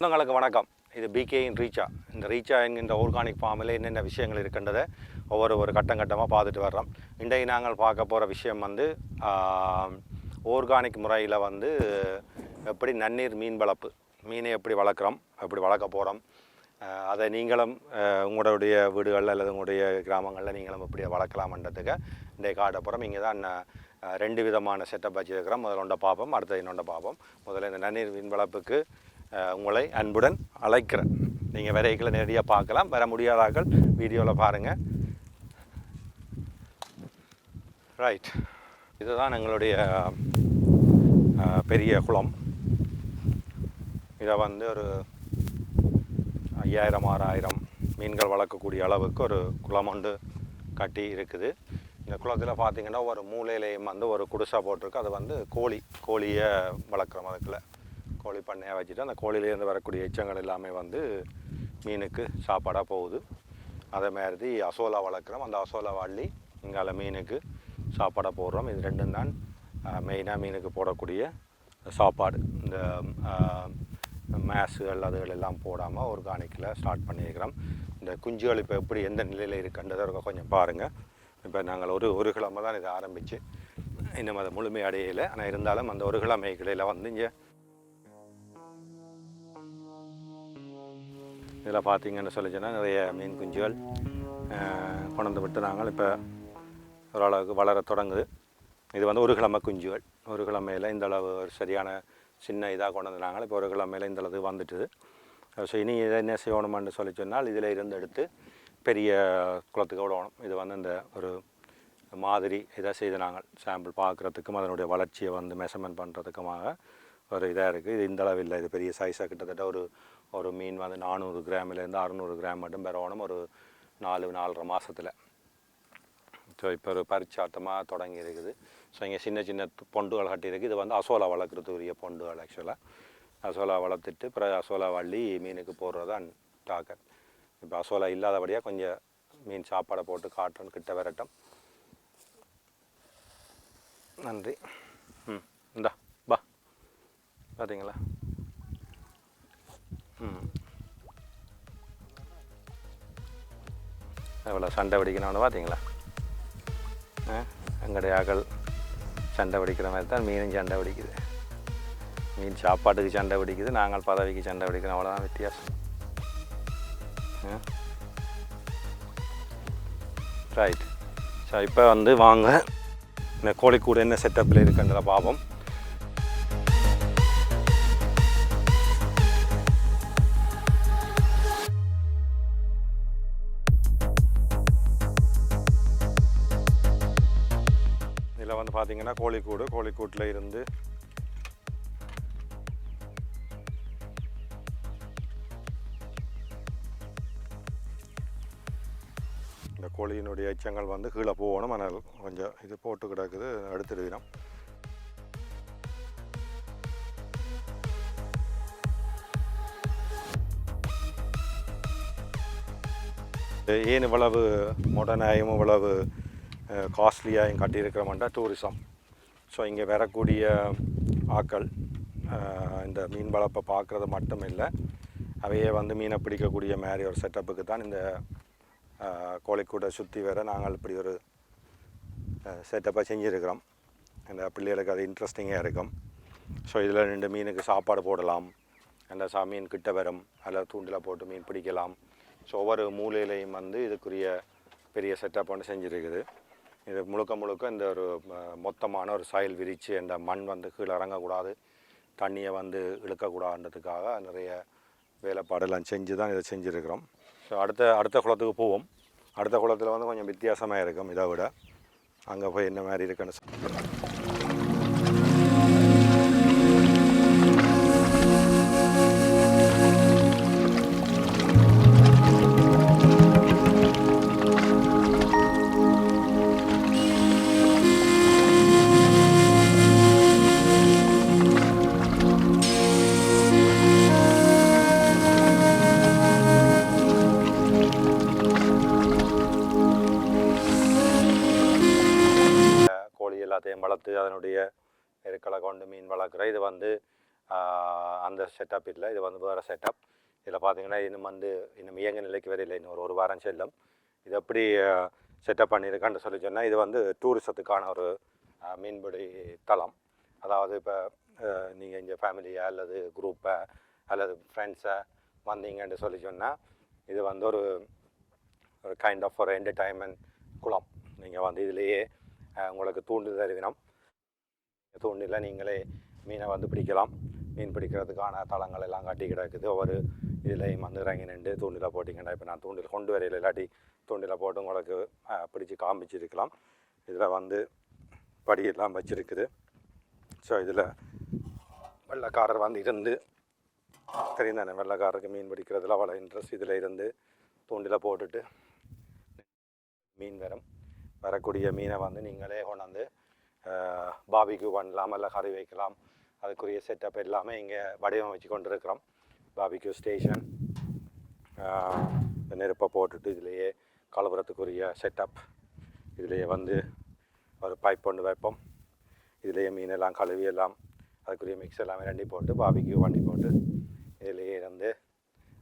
வணக்கம். இது பிகேயின் ரீச்சா. இந்த ரீச்சா என்கின்ற ஆர்கானிக் ஃபார்மில் என்னென்ன விஷயங்கள் இருக்கின்றதை ஒவ்வொரு ஒரு கட்டம் கட்டமாக பார்த்துட்டு வர்றோம். இன்றைக்கு நாங்கள் பார்க்க போகிற விஷயம் வந்து ஆர்கானிக் முறையில் வந்து எப்படி நன்னீர் மீன் வளர்ப்பு மீனை எப்படி வளர்க்குறோம் எப்படி வளர்க்க போகிறோம் அதை நீங்களும் உங்களுடைய வீடுகளில் அல்லது உங்களுடைய கிராமங்களில் நீங்களும் எப்படி வளர்க்கலாம்ன்றதுக்கு இன்றைய காட்ட போகிறோம் இங்கே தான் ரெண்டு விதமான செட்டப் வச்சுருக்கிறோம். முதல்ல ஒன்றை பார்ப்போம் அடுத்தது இன்னொன்றை பார்ப்போம். முதல்ல இந்த நன்னீர் மீன் வளர்ப்புக்கு உங்களை அன்புடன் அழைக்கிறேன். நீங்கள் விரைகளை நேரடியாக பார்க்கலாம். வர முடியாதார்கள் வீடியோவில் பாருங்கள் ரைட் இதுதான் எங்களுடைய பெரிய குளம். இதை வந்து ஒரு ஐயாயிரம் ஆறாயிரம் மீன்கள் வளர்க்கக்கூடிய அளவுக்கு ஒரு குளம் ஒன்று கட்டி இருக்குது. இந்த குளத்தில் பார்த்தீங்கன்னா ஒரு மூலையிலையும் வந்து ஒரு குடிசை போட்டிருக்கு. அது வந்து கோழி கோழியை வளர்க்குறோம் அதுக்குள்ள. கோழி பண்ணையாக வச்சுட்டு அந்த கோழிலேருந்து வரக்கூடிய எச்சங்கள் எல்லாமே வந்து மீனுக்கு சாப்பாடாக போகுது. அதே மாதிரி அசோலா வளர்க்குறோம். அந்த அசோலா வள்ளி இங்கால மீனுக்கு சாப்பாடாக போடுறோம். இது ரெண்டும் தான் மெயினாக மீனுக்கு போடக்கூடிய சாப்பாடு. இந்த மேஸுகள் அதுகள் எல்லாம் போடாமல் ஆர்கானிக்கில் ஸ்டார்ட் பண்ணியிருக்கிறோம். இந்த குஞ்சுகள் இப்போ எப்படி எந்த நிலையில் இருக்குன்றதை இருக்க கொஞ்சம் பாருங்கள் இப்போ நாங்கள் ஒரு ஒரு கிழமை தான் இதை ஆரம்பித்து இன்னும் அதை முழுமை அடையலை ஆனால் இருந்தாலும் அந்த ஒரு கிழமை கிடையில் வந்து இங்கே இதில் பார்த்தீங்கன்னு சொல்லிச்சுன்னா நிறைய மீன் குஞ்சுகள் கொண்டு விட்டு நாங்கள் இப்போ ஓரளவுக்கு வளர தொடங்குது. இது வந்து ஒரு கிழமை குஞ்சுகள் ஒரு கிழமையில் இந்த அளவு ஒரு சரியான சின்ன இதாக கொண்டு வந்தாங்க இப்போ ஒரு கிழமையில் இந்த அளவுக்கு வந்துட்டுது. ஸோ இனி இதை என்ன செய்யணுமான்னு சொல்லி சொன்னால் இதில் இருந்து எடுத்து பெரிய குளத்துக்கு விடணும். இது வந்து இந்த ஒரு மாதிரி இதை செய்து நாங்கள் சாம்பிள் பார்க்குறதுக்கும் அதனுடைய வளர்ச்சியை வந்து மெஷர்மெண்ட் பண்ணுறதுக்குமாக ஒரு இதாக இருக்குது இது இந்த அளவு இல்லை இது பெரிய சைஸாக கிட்டத்தட்ட ஒரு ஒரு மீன் வந்து நானூறு கிராமிலேருந்து அறநூறு கிராம் மட்டும் பெறணும் ஒரு நாலு நாலரை மாதத்தில் ஸோ இப்போ ஒரு பரிச்சாட்டமாக தொடங்கி இருக்குது. ஸோ இங்கே சின்ன சின்ன பொண்டுகள் கட்டியிருக்கு இது வந்து அசோலா வளர்க்குறதுக்குரிய பொண்டுகள் ஆக்சுவலாக அசோலா வளர்த்துட்டு பிறகு அசோலா வள்ளி மீனுக்கு போடுறது தான் டாக்கர் இப்போ அசோலா இல்லாதபடியாக கொஞ்சம் மீன் சாப்பாடை போட்டு காட்டன் கிட்ட விரட்டும். நன்றி. ம் இந்தா. பார்த்தீங்களா ம். எவ்வளோ சண்டை பிடிக்கணும்னு பார்த்தீங்களா எங்களுடைய ஆக்கள் சண்டை பிடிக்கிற மாதிரி தான் மீனும் சண்டை பிடிக்குது மீன் சாப்பாட்டுக்கு சண்டை பிடிக்குது நாங்கள் பதவிக்கு சண்டை பிடிக்கிறோம் அவ்வளோதான் வித்தியாசம். ரைட் ஸோ இப்போ வந்து வாங்க. இந்த கோழிக்கூடு என்ன செட்டப்பில் இருக்குன்ற பாபம். இதில் வந்து பார்த்திங்கன்னா கோழிக்கூடு கோழிக்கூட்டில் இருந்து இந்த கோழியினுடைய எச்சங்கள் வந்து கீழே போகணும். ஆனால் கொஞ்சம் இது போட்டு கிடக்குது எடுத்துடுவினோம் ஏன் இவ்வளவு மொடனாயும் இவ்வளவு காஸ்ட்லியாக காஸ்ட்லியாகவும் கட்டியிருக்கிறோம்னா டூரிசம் ஸோ இங்கே வரக்கூடிய ஆக்கள் இந்த மீன் வளர்ப்பை பார்க்குறது மட்டும் இல்லை அவையே வந்து மீனை பிடிக்கக்கூடிய மாதிரி ஒரு செட்டப்புக்கு தான் இந்த அஹ், சுற்றி வர நாங்கள் இப்படி ஒரு செட்டப்பை செஞ்சுருக்கிறோம். இந்த பிள்ளைகளுக்கு அது இன்ட்ரெஸ்டிங்காக இருக்கும். ஸோ இதில் ரெண்டு மீனுக்கு சாப்பாடு போடலாம். அந்த சா மீன் கிட்ட வரும். அதில் தூண்டில் போட்டு மீன் பிடிக்கலாம். ஸோ ஒவ்வொரு மூலையிலையும் வந்து இதுக்குரிய பெரிய செட்டப் ஒன்று செஞ்சுருக்குது. இது முழுக்க முழுக்க இந்த ஒரு மொத்தமான ஒரு சாயல் விரித்து அந்த மண் வந்து கீழே இறங்கக்கூடாது. தண்ணியை வந்து இழுக்கக்கூடாதுன்றதுக்காக நிறைய வேலைப்பாடெல்லாம் செஞ்சு தான் இதை செஞ்சுருக்கிறோம். ஸோ அடுத்த அடுத்த குளத்துக்கு போவோம். அடுத்த குளத்தில் வந்து கொஞ்சம் வித்தியாசமாக இருக்கும் இதை விட. அங்கே போய் என்ன மாதிரி இருக்குன்னு எல்லாத்தையும் அதனுடைய எருக்களை கொண்டு மீன் வளர்க்குற இது வந்து அந்த செட்டப் இல்லை. இது வந்து வேறு செட்டப் இதில் பார்த்தீங்கன்னா இன்னும் வந்து இன்னும் இயங்க நிலைக்கு வரையில் இன்னும் ஒரு ஒரு வாரம் செல்லும். இது எப்படி செட்டப் பண்ணியிருக்கான்னு சொல்லி சொன்னால் இது வந்து டூரிசத்துக்கான ஒரு மீன்பிடி தளம். அதாவது இப்போ நீங்கள் இங்கே ஃபேமிலியை அல்லது குரூப்பை அல்லது ஃப்ரெண்ட்ஸை வந்தீங்கன்னு சொல்லி சொன்னால் இது வந்து ஒரு ஒரு கைண்ட் ஆஃப் ஒரு என்டர்டைன்மெண்ட் குளம். நீங்கள் வந்து இதுலேயே உங்களுக்கு தூண்டில் தருவினம் தூண்டில் நீங்களே மீனை வந்து பிடிக்கலாம். மீன் பிடிக்கிறதுக்கான தளங்கள் எல்லாம் கட்டி கிடக்குது. ஒவ்வொரு இதுலேயும் வந்து இறங்கி நின்று தூண்டில் போட்டிங்கன்னா இப்போ நான் தூண்டில் கொண்டு வரையில் இல்லாட்டி தூண்டில் போட்டு உங்களுக்கு பிடிச்சி பிடிச்சு காமிச்சிருக்கலாம். இதில் வந்து படியெல்லாம் வச்சுருக்குது. ஸோ இதில் வெள்ளைக்காரர் வந்து இருந்து தெரியும் தானே வெள்ளைக்காரருக்கு மீன் பிடிக்கிறதுல அவ்வளோ இன்ட்ரெஸ்ட் இதில் இருந்து தூண்டில் போட்டுட்டு மீன் வரும். வரக்கூடிய மீனை வந்து நீங்களே கொண்டாந்து பாபிக்கு பண்ணலாம் இல்லை கறி வைக்கலாம். அதுக்குரிய செட்டப் எல்லாமே இங்கே வடிவமைச்சு கொண்டு இருக்கிறோம் பாபிக்யூ ஸ்டேஷன் நெருப்பை போட்டுட்டு இதுலேயே கலவரத்துக்குரிய செட்டப் இதுலேயே வந்து ஒரு பைப் கொண்டு வைப்போம். இதுலேயே மீனெல்லாம் கழுவி எல்லாம் அதுக்குரிய மிக்ஸ் எல்லாமே ரெண்டி போட்டு பாபிக்கு வண்டி போட்டு இதுலேயே இருந்து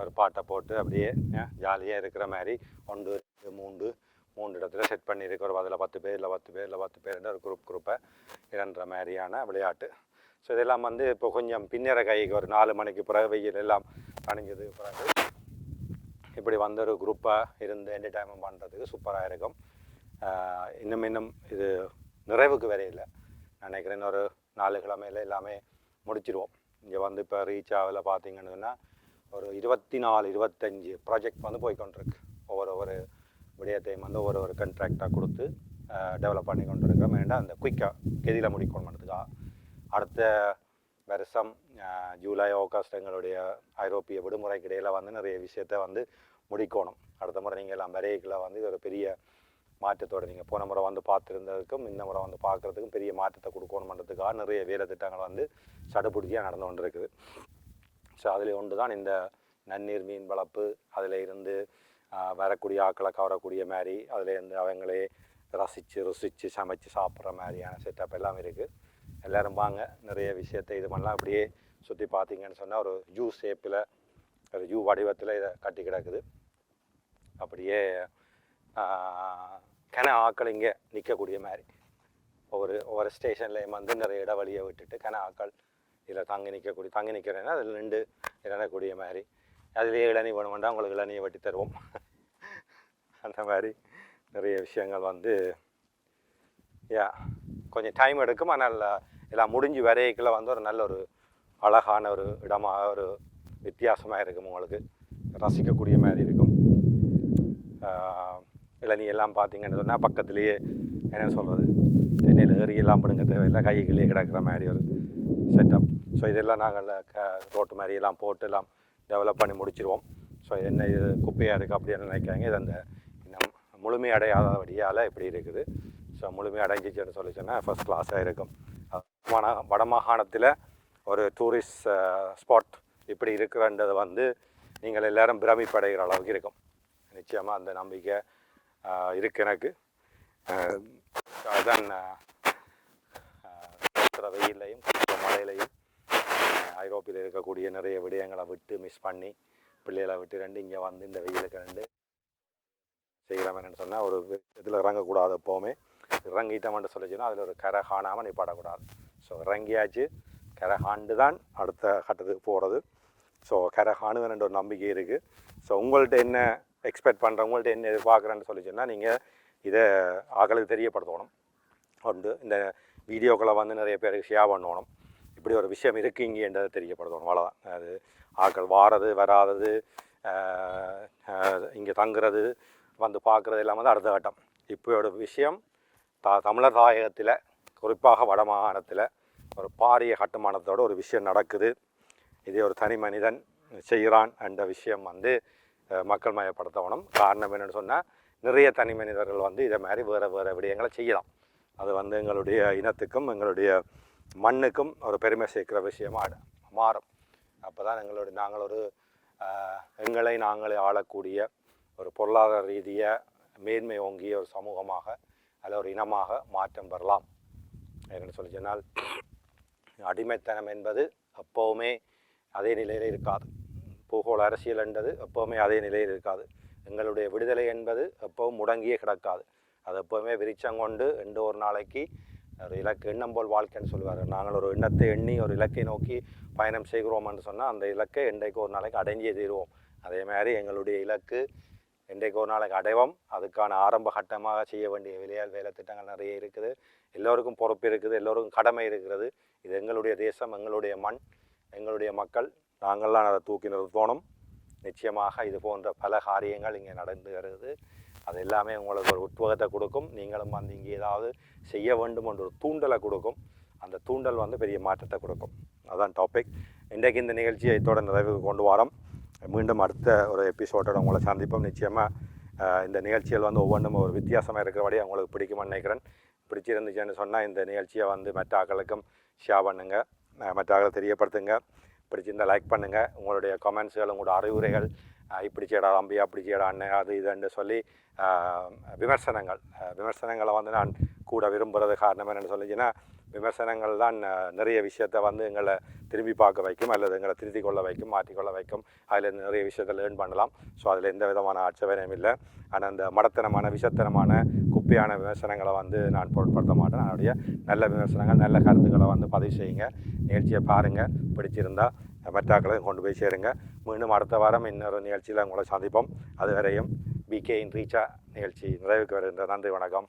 ஒரு பாட்டை போட்டு அப்படியே ஜாலியாக இருக்கிற மாதிரி ஒன்று ரெண்டு, மூன்று மூன்று இடத்துல செட் பண்ணியிருக்கிறோம் ஒரு அதில் பத்து பேர் இல்லை பத்து பேர் இல்லை பத்து பேர் ஒரு குரூப் குரூப்பை இரண்டரை மாதிரியான விளையாட்டு. ஸோ இதெல்லாம் வந்து இப்போ கொஞ்சம் பின்னர கைக்கு ஒரு நாலு மணிக்கு பிறகு வெயில் எல்லாம் அணிஞ்சது பிறகு இப்படி வந்த ஒரு குரூப்பாக இருந்து என்டர்டைன்மெண்ட் பண்ணுறதுக்கு சூப்பராக இருக்கும். இன்னும் இன்னும் இது நிறைவுக்கு வரையில் நான் நினைக்கிறேன் இன்னொரு நாலு கிழமையில எல்லாமே முடிச்சிடுவோம் இங்கே வந்து இப்போ ரீச் ஆகல பார்த்தீங்கன்னு சொன்னால் ஒரு இருபத்தி நாலு இருபத்தஞ்சி ப்ராஜெக்ட் வந்து போய்க்கொண்டிருக்கு. ஒவ்வொரு ஒரு விடயத்தையும் வந்து ஒரு ஒரு கண்ட்ராக்டாக கொடுத்து டெவலப் பண்ணி கொண்டு இருக்கிறோம். வேண்டாம் அந்த குயிக்காக கெதியில் முடிக்கணுன்றதுக்காக அடுத்த வருஷம் ஜூலை ஆகஸ்ட் எங்களுடைய ஐரோப்பிய விடுமுறைக்கு இடையில் வந்து நிறைய விஷயத்த வந்து முடிக்கணும். அடுத்த முறை நீங்கள் எல்லாம் வரையில வந்து ஒரு பெரிய மாற்றத்தோடு நீங்கள் போன முறை வந்து பார்த்துருந்ததுக்கும் இந்த முறை வந்து பார்க்குறதுக்கும் பெரிய மாற்றத்தை கொடுக்கணுன்றதுக்காக நிறைய வேலை திட்டங்கள் வந்து சடுபிடிச்சியாக நடந்து கொண்டு இருக்குது ஸோ அதில் ஒன்று தான் இந்த நன்னீர் மீன் வளர்ப்பு அதில் இருந்து வரக்கூடிய ஆக்களை கவரக்கூடிய மாதிரி அதில் இருந்து அவங்களே ரசித்து ருசித்து சமைச்சு சாப்பிட்ற மாதிரியான செட்டப் எல்லாம் இருக்குது எல்லோரும் வாங்க நிறைய விஷயத்தை இது பண்ணலாம். அப்படியே சுற்றி பார்த்தீங்கன்னு சொன்னால் ஒரு ஜூ ஷேப்பில் ஒரு ஜூ வடிவத்தில் இதை கட்டி கிடக்குது. அப்படியே ஆஹ், கன ஆக்கள் இங்கே நிற்கக்கூடிய மாதிரி. ஒவ்வொரு ஒவ்வொரு ஸ்டேஷன்லேயும் வந்து நிறைய இடைவெளியை விட்டுட்டு கன ஆக்கள் இதில் தங்கி நிற்கக்கூடிய தங்கி நிற்கிறேன்னா அதில் நின்று இறங்கக்கூடிய மாதிரி. அதுலேயே இளநீ வேணும். வேண்டாம் உங்களுக்கு இளநியை வெட்டி தருவோம். அந்த மாதிரி நிறைய விஷயங்கள் வந்து யா கொஞ்சம் டைம் எடுக்கும். ஆனால் எல்லாம் முடிஞ்சு வரைக்குள்ள வந்து ஒரு நல்ல ஒரு அழகான ஒரு இடமாக ஒரு வித்தியாசமாக இருக்கும் உங்களுக்கு. ரசிக்கக்கூடிய மாதிரி இருக்கும். இளநீ எல்லாம் பார்த்தீங்கன்னு சொன்னால் பக்கத்துலேயே என்ன சொல்கிறது தென்னையில் ஏறி எல்லாம் பிடுங்க தேவையில்லை. கைகளே கிடக்கிற மாதிரி ஒரு செட்டப் ஸோ இதெல்லாம் நாங்கள் க ரோட்டு மாதிரி எல்லாம் போட்டு எல்லாம் டெவலப் பண்ணி முடிச்சிருவோம். ஸோ என்ன இது குப்பையாக இருக்குது அப்படின்னு நினைக்கிறாங்க இது அந்த முழுமை அடையாத வழியால் இப்படி இருக்குது. ஸோ முழுமை அடைஞ்சிச்சுன்னு சொல்லி சொன்னால் ஃபஸ்ட் கிளாஸாக இருக்கும். வட வடமாகாணத்தில் ஒரு டூரிஸ்ட் ஸ்பாட் uh, இப்படி இருக்கிறன்றது வந்து நீங்கள் எல்லாரும் பிரமிப்படைகிற அளவுக்கு இருக்கும். நிச்சயமாக அந்த நம்பிக்கை இருக்குது இருக்கு எனக்கு. Uh, அதுதான் வெயிலையும் ஆஹ், இருக்கக்கூடிய நிறைய விடயங்களை விட்டு மிஸ் பண்ணி பிள்ளைகளை விட்டு ரெண்டு இங்கே வந்து இந்த வெயிலுக்கு ரெண்டு செய்கிறவன்னு சொன்னால் ஒரு இதில் இறங்கக்கூடாது எப்போவுமே இறங்கிட்டோம்னு சொல்லிச்சுன்னா அதில் ஒரு கரை காணாமல் நிப்பாடக்கூடாது ஸோ இறங்கியாச்சு கரை காண்டு தான் அடுத்த கட்டத்துக்கு போகிறது ஸோ கரை காணுவேன் ஒரு நம்பிக்கை இருக்குது ஸோ உங்கள்கிட்ட என்ன எக்ஸ்பெக்ட் பண்ணுற உங்கள்கிட்ட என்ன எதிர்பார்க்குறேன்னு சொல்லி சொன்னால் நீங்கள் இதை ஆக்களுக்கு தெரியப்படுத்தணும் உண்டு இந்த வீடியோக்களை வந்து நிறைய பேருக்கு ஷேர் பண்ணணும் இப்படி ஒரு விஷயம் இருக்குங்கன்றதை தெரியப்படுத்தணும் அவ்வளோதான் அது ஆட்கள் வாரது வராதது இங்கே தங்குறது வந்து பார்க்குறது எல்லாம் வந்து அடுத்த கட்டம். இப்போ ஒரு விஷயம் தா தமிழர் தாயகத்தில் குறிப்பாக வடமாகாணத்தில் ஒரு பாரிய கட்டுமானத்தோட ஒரு விஷயம் நடக்குது. இதே ஒரு தனி மனிதன் செய்கிறான் என்ற விஷயம் வந்து மக்கள் மயப்படுத்தணும். காரணம் என்னென்னு சொன்னால் நிறைய தனி மனிதர்கள் வந்து இதை மாதிரி வேறு வேறு விடயங்களை செய்யலாம். அது வந்து எங்களுடைய இனத்துக்கும் எங்களுடைய மண்ணுக்கும் ஒரு பெருமை சேர்க்கிற விஷயமாக மாறும். அப்போ தான் எங்களுடைய நாங்கள் ஒரு எங்களை நாங்களே ஆளக்கூடிய ஒரு பொருளாதார ரீதியாக மேன்மை ஓங்கிய ஒரு சமூகமாக அல்ல ஒரு இனமாக மாற்றம் பெறலாம் என்னென்னு சொல்லி சொன்னால் அடிமைத்தனம் என்பது எப்போவுமே அதே நிலையில் இருக்காது. பூகோள அரசியல் என்பது எப்போவுமே அதே நிலையில் இருக்காது. எங்களுடைய விடுதலை என்பது எப்போவும் முடங்கியே கிடக்காது. அது எப்போவுமே விரிச்சம் கொண்டு ரெண்டு ஒரு நாளைக்கு ஒரு இலக்கு எண்ணம் போல் வாழ்க்கைன்னு சொல்லுவார். நாங்கள் ஒரு எண்ணத்தை எண்ணி ஒரு இலக்கை நோக்கி பயணம் செய்கிறோம்னு சொன்னால் அந்த இலக்கை என்றைக்கு ஒரு நாளைக்கு அடைஞ்சே தீருவோம். அதே மாதிரி எங்களுடைய இலக்கு என்றைக்கு ஒரு நாளைக்கு அடைவோம். அதுக்கான ஆரம்ப கட்டமாக செய்ய வேண்டிய வேலையால் வேலை திட்டங்கள் நிறைய இருக்குது. எல்லோருக்கும் பொறுப்பு இருக்குது எல்லோருக்கும் கடமை இருக்கிறது. இது எங்களுடைய தேசம் எங்களுடைய மண் எங்களுடைய மக்கள். நாங்கள்லாம் அதை தூக்கி நிறுத்தணும். நிச்சயமாக இது போன்ற பல காரியங்கள் இங்கே நடந்து வருது அது எல்லாமே உங்களுக்கு ஒரு உத்வேகத்தை கொடுக்கும். நீங்களும் வந்து இங்கே ஏதாவது செய்ய வேண்டும் என்ற ஒரு தூண்டலை கொடுக்கும். அந்த தூண்டல் வந்து பெரிய மாற்றத்தை கொடுக்கும். அதுதான் டாபிக் இன்றைக்கு இந்த நிகழ்ச்சியை இதோட நிறைவுக்கு கொண்டு வரோம். மீண்டும் அடுத்த ஒரு எபிசோடோட உங்களை சந்திப்போம். நிச்சயமாக இந்த நிகழ்ச்சிகள் வந்து ஒவ்வொன்றும் ஒரு வித்தியாசமாக இருக்கிறபடி உங்களுக்கு பிடிக்கும்னு நினைக்கிறேன். பிடிச்சிருந்துச்சுன்னு சொன்னால் இந்த நிகழ்ச்சியை வந்து மற்ற ஆக்களுக்கும் ஷேர் பண்ணுங்கள் மற்ற ஆக்களை தெரியப்படுத்துங்க. பிடிச்சிருந்தால் லைக் பண்ணுங்கள் உங்களுடைய கமெண்ட்ஸுகள் உங்களோட அறிவுரைகள் இப்படி செய்யடா தம்பி அப்படி செய்யடா அண்ணன் அது இதுன்னு சொல்லி விமர்சனங்கள். விமர்சனங்களை வந்து நான் கூட விரும்புகிறது காரணம் என்னென்னு சொல்லிச்சுன்னா விமர்சனங்கள் தான் நிறைய விஷயத்தை வந்து எங்களை திரும்பி பார்க்க வைக்கும் அல்லது எங்களை திருத்திக் கொள்ள வைக்கும் மாற்றிக்கொள்ள வைக்கும். அதில் நிறைய விஷயத்தை லேர்ன் பண்ணலாம். ஸோ அதில் எந்த விதமான ஆட்சேபனையும் இல்லை. ஆனால் அந்த மடத்தனமான விஷத்தனமான குப்பையான விமர்சனங்களை வந்து நான் பொருட்படுத்த மாட்டேன். அதனுடைய நல்ல விமர்சனங்கள் நல்ல கருத்துக்களை வந்து பதிவு செய்யுங்க. நிகழ்ச்சியை பாருங்கள் பிடிச்சிருந்தா மற்றாக்களையும் கொண்டு போய் சேருங்க. மீண்டும் அடுத்த வாரம் இன்னொரு நிகழ்ச்சியில் உங்களை சந்திப்போம். அதுவரையும் பிகே இன் ரீச்சா நிகழ்ச்சி நிறைவுக்கு வருகின்ற நன்றி வணக்கம்.